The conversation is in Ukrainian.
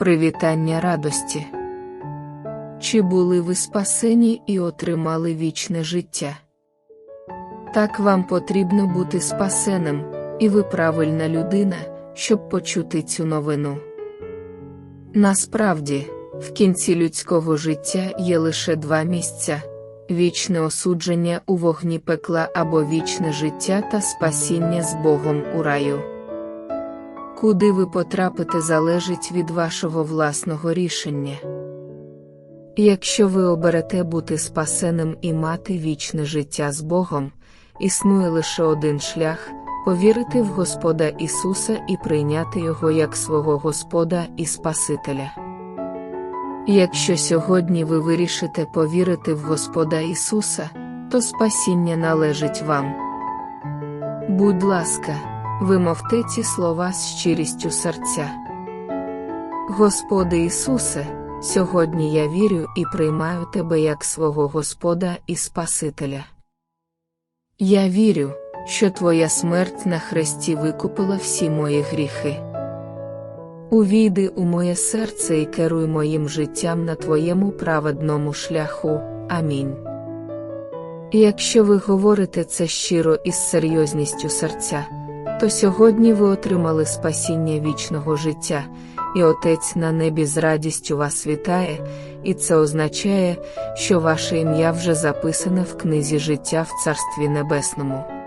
Привітання радості. Чи були ви спасені і отримали вічне життя? Так вам потрібно бути спасеним, і ви правильна людина, щоб почути цю новину. Насправді, в кінці людського життя є лише два місця вічне осудження у вогні пекла або вічне життя та спасіння з Богом у раю. Куди ви потрапите залежить від вашого власного рішення. Якщо ви оберете бути спасеним і мати вічне життя з Богом, існує лише один шлях повірити в Господа Ісуса і прийняти Його як свого Господа і Спасителя. Якщо сьогодні ви вирішите повірити в Господа Ісуса, то спасіння належить вам. Будь ласка, вимовте ці слова з щирістю серця. Господи Ісусе, сьогодні я вірю і приймаю Тебе як свого Господа і Спасителя. Я вірю, що Твоя смерть на хресті викупила всі мої гріхи. Увійди у моє серце і керуй моїм життям на Твоєму праведному шляху. Амінь. Якщо ви говорите це щиро і з серйозністю серця, то сьогодні ви отримали спасіння вічного життя, і Отець на небі з радістю вас вітає, і це означає, що ваше ім'я вже записане в книзі життя в Царстві Небесному.